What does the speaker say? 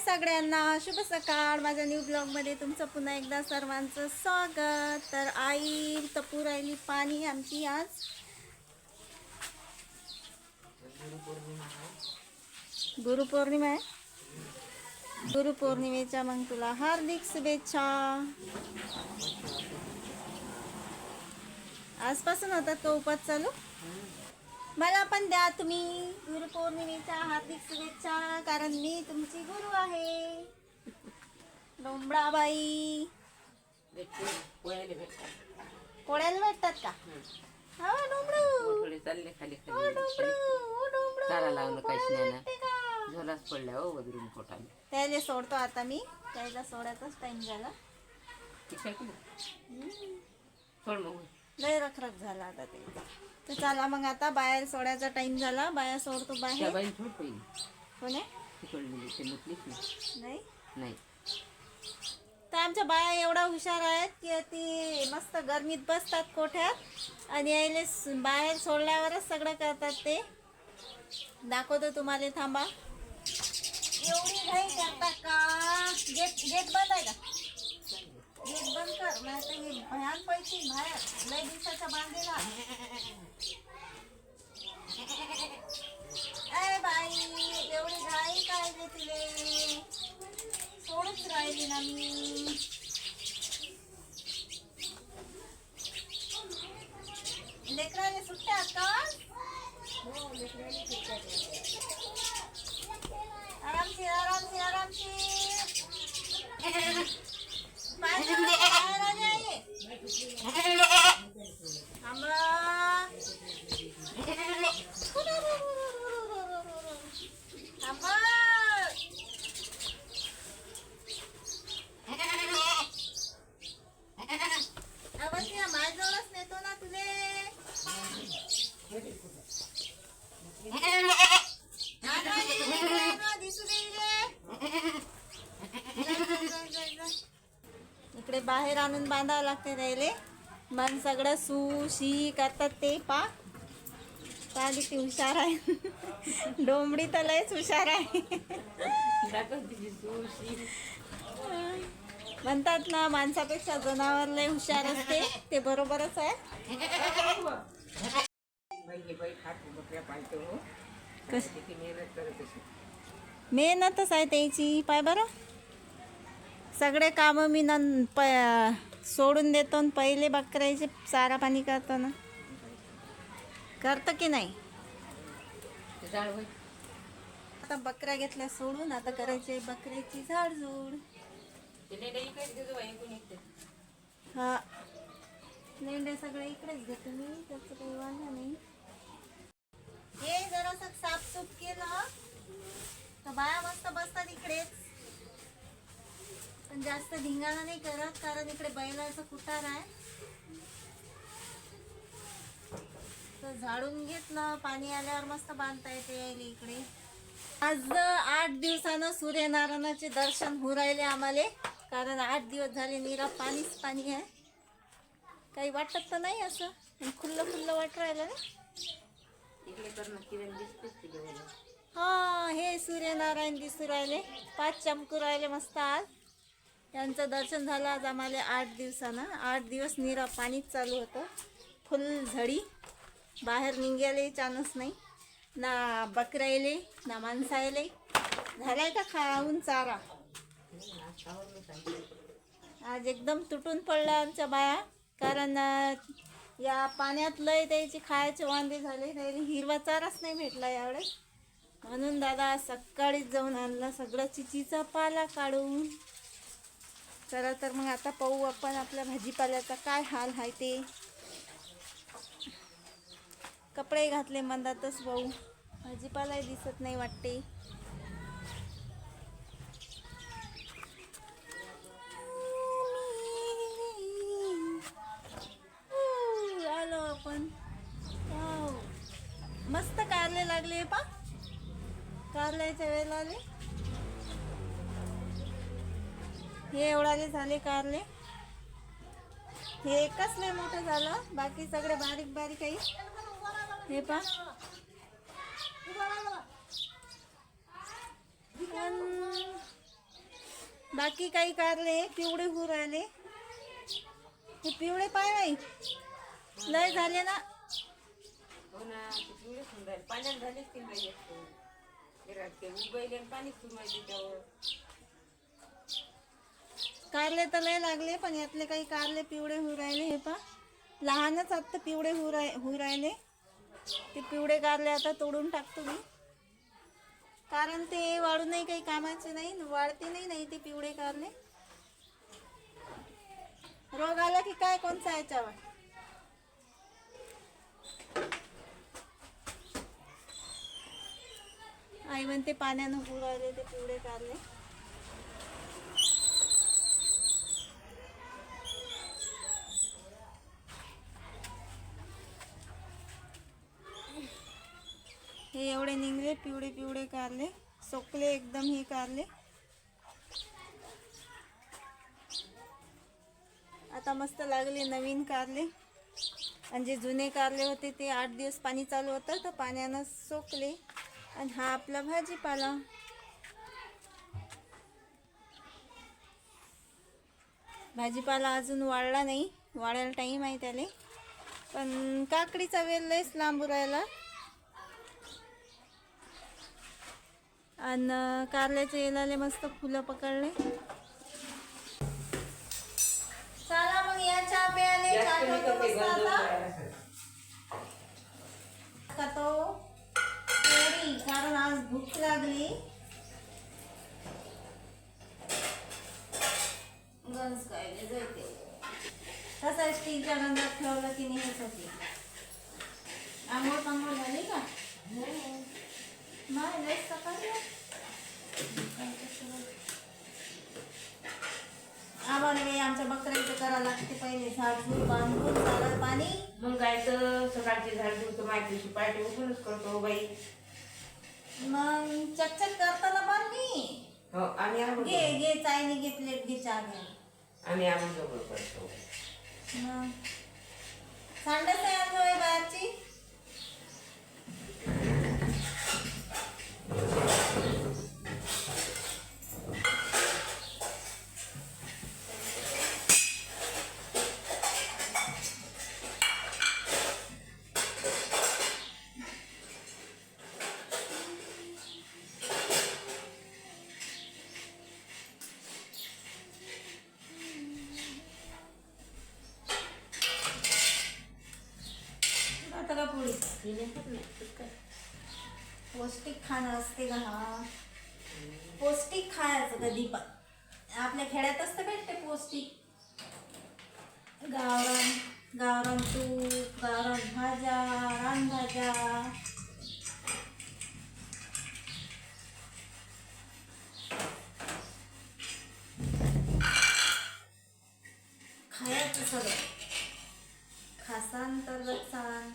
सगळ्यांना. शुभ सकाळ. माझ्या न्यू ब्लॉगमध्ये तुमचं पुन्हा एकदा सर्वांचं स्वागत. तर आई तपू राहिली पाणी आमची आज. गुरुपौर्णिमा आहे. गुरुपौर्णिमेच्या मग तुला हार्दिक शुभेच्छा. आजपासून होतात का उपास चालू? मला पण द्या तुम्ही. गुरुपौर्णिमेच्या हार्दिक शुभेच्छा कारण मी तुमची गुरु आहे. डोंबळाबाई. पोळ्याला भेटतात का? हा डोंबळू. थोडे चालले खाली खाली. डोंबळू ओ डोंबळू. चारा लावलं काहीच पोळ्याला नाही ना. भेटते का? झोलाच पडल्या हो वदरून पोटाने. त्याला सोडतो आता मी. त्याला सोडायचाच टाइम झाला. ठीक आहे की नाही? सोड मग. लय रखरख झाला आता ते. तर चला मग आता बाहेर सोडायचा टाइम झाला. बाहेर सोडतो बाहेर. बाईन थोड पहिली. कोणे? तिकडली ते मुतलीच नाही. नाही? नाही. तर आमच्या बाया एवढा हुशार आहेत की ती मस्त गरमीत बसतात कोठ्यात आणि यायले स- बाहेर सोडल्यावरच सगळं करतात ते. दाखवतो तुम्हाला थांबा. एवढी घाई करतात का? गेट गेट बंद आहे का? गेट बंद कर नाही तर हे भयान पैसे बाहेर लय दिवसाचा बांधलेला अय बाई एवढी घाई काय रे तुले? सोडच राहिली ना मी. लेकराने सुट्ट्या का? आरामशी आरामशी आरामशी बाहेर बाहेर आले आहे. थांबा. थांबा. आवाज या माझ्याजवळच नेतो ना तुले दिसू दे इकडे. इकडे बाहेर आणून बांधावं लागते त्याले. मग सगळं सू शी करतात ते पा का किती हुशार आहे. डोंबडी तर लयच हुशार आहे. म्हणतात ना माणसापेक्षा जनावर लय हुशार असते. ते बरोबरच आहे. कस? मेहनतच आहे त्याची. पाय बरं. सगळे कामं मी नं प सोडून देतो आणि पहिले बकऱ्याचे चारा पाणी करतो ना. करतं की नाही? आता बकऱ्या घेतल्या सोडून आता करायचे बकऱ्याची झाडझूड. ते इकडेच हा. लेंडे सगळे इकडेच घेतो मी त्याचं काही वांधा नाही. हे जरासं साफसूफ केलं. तर बाया मस्त बसतात इकडेच. पण जास्त धिंगाणा नाही करत कारण इकडे बैलाचं कुटार आहे. तर झाडून घेतलं पाणी आल्यावर मस्त बांधता येते यायला इकडे. आज आठ दिवसानं सूर्यनारायणाचे दर्शन होऊ राहिले आम्हाला कारण आठ दिवस झाले निरा पाणीच पाणी आहे. काही वाटत तर नाही असं खुल्लं खुल्लं वाट राहिलं ना. हा हे सूर्यनारायण दिसू राहिले. पाच चमकू राहिले मस्त आज. यांचं दर्शन झालं आज आम्हाला आठ दिवसानं. आठ दिवस निरा पाणीच चालू होतं. फुल झडी. बाहेर निघायला चान्स नाही. ना बकरायले ना माणसायले. झालाय का खाऊन चारा? आज एकदम तुटून पडला आमच्या बाया. कारण या पाण्यात लय द्यायची खायचे वांदे झाले. त्याला हिरवा चाराच नाही भेटला यावेळेस. म्हणून दादा सकाळीच जाऊन आणला सगळं चिचीचा पाला काढून. चला तर मग आता पाहू आपण आपल्या भाजीपाल्याचा काय हाल आहे ते. कपडे घातले मंदातच भाऊ. भाजीपालाही दिसत नाही वाटते. आलो आपण. मस्त कारले लागले पा. कारल्याच्या वेळेला आले. हे एवढाले झाले कारले. हे एकच नाही मोठं झालं. बाकी सगळे बारीक बारीक आहे. हे पा बाकी काही कारले पिवळे होऊ राहिले. हे पिवळे पाय नाही लय झाले ना. हो ना पिवळे पाण्यात झालेच ते ते पाणी सुरवायचे त्यावर कारले तर लय लागले पण यातले काही कारले पिवळे होऊ राहिले हे पा लहानच आत्ता पिवळे होऊ राय होऊ राहिले. ते पिवळे कारले आता तोडून टाकतो मी. कारण ते वाढूनही काही कामाचे नाही वाढते नाही नाही ते पिवळे कारले. रोग आला की काय कोणचा याच्यावर? आई म्हणते पाण्यानं होऊ राहिले ते पिवळे कारले. हे एवढे निघले पिवळे पिवळे कारले. सोकले एकदम हे कारले. आता मस्त लागले नवीन कारले. आणि जे जुने कारले होते ते आठ दिवस पाणी चालू होतं तर पाण्यानं सोकले. आणि हा आपला भाजीपाला. भाजीपाला अजून वाढला नाही. वाढायला टाईम आहे त्याला. पण काकडीचा वेल लयच लांबू राहिला. आणि कारल्याच्या येलाले मस्त फुलं पकडले. चला मग या चहा प्यायले. का तो कारण आज भूक लागली. गंज काय जायते तसा स्टीलच्या गंजात ठेवलं की नाही होते आंघोळ पांघोळ झाली का? नाही लय सकाळी आम्हाला काही आमच्या बकऱ्याचं करावं लागते पहिले झाडझूड बांधून चालत पाणी मग तर सकाळची झाड तर माहितीची पार्टी उठूनच करतो बाई मग चकचक करताना मी हो आम्ही आम्ही घे घे चायनी घे प्लेट घे चहा घे आम्ही आम्ही जवळ करतो मग सांडच आहे आज होय बाहेरची पौष्टिक खाणं असते का हा. पौष्टिक खायचं कधी पण. आपल्या खेड्यातच तर भेटते पौष्टिक? गावरान गावरान तूप गावरान भाज्या रानभाज्या खायचं सगळं. खासान तर रचान